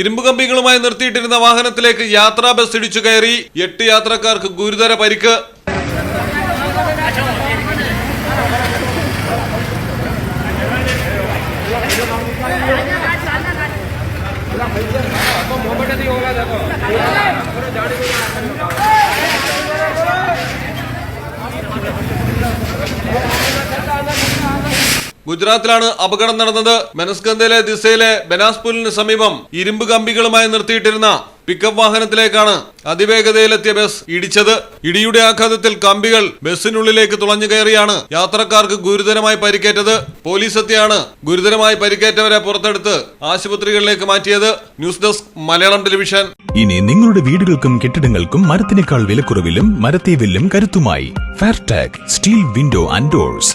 ഇരുമ്പ് കമ്പികളുമായി നിർത്തിയിട്ടിരുന്ന വാഹനത്തിലേക്ക് യാത്രാ ബസ് ഇടിച്ചു കയറി എട്ട് യാത്രക്കാർക്ക് ഗുരുതര പരിക്ക്. ഗുജറാത്തിലാണ് അപകടം നടന്നത്. മെനസ്കന്ദയിലെ ദിശയിലെ ബനാസ്പൂലിന് സമീപം ഇരുമ്പ് കമ്പികളുമായി നിർത്തിയിട്ടിരുന്ന പിക്കപ്പ് വാഹനത്തിലേക്കാണ് അതിവേഗതയിലെത്തിയ ബസ് ഇടിച്ചത്. ഇടിയുടെ ആഘാതത്തിൽ കമ്പികൾ ബസ്സിനുള്ളിലേക്ക് തുളഞ്ഞു കയറിയാണ് യാത്രക്കാർക്ക് ഗുരുതരമായി പരിക്കേറ്റത്. പോലീസ് എത്തിയാണ് ഗുരുതരമായി പരിക്കേറ്റവരെ പുറത്തെടുത്ത് ആശുപത്രികളിലേക്ക് മാറ്റിയത്. News desk Malayalam television. ഇനി നിങ്ങളുടെ വീടുകൾക്കും കെട്ടിടങ്ങൾക്കും മരത്തിനേക്കാൾ വിലക്കുറവിലും മരത്തെ വില്ലും കരുത്തുമായി. Fairtag steel window and doors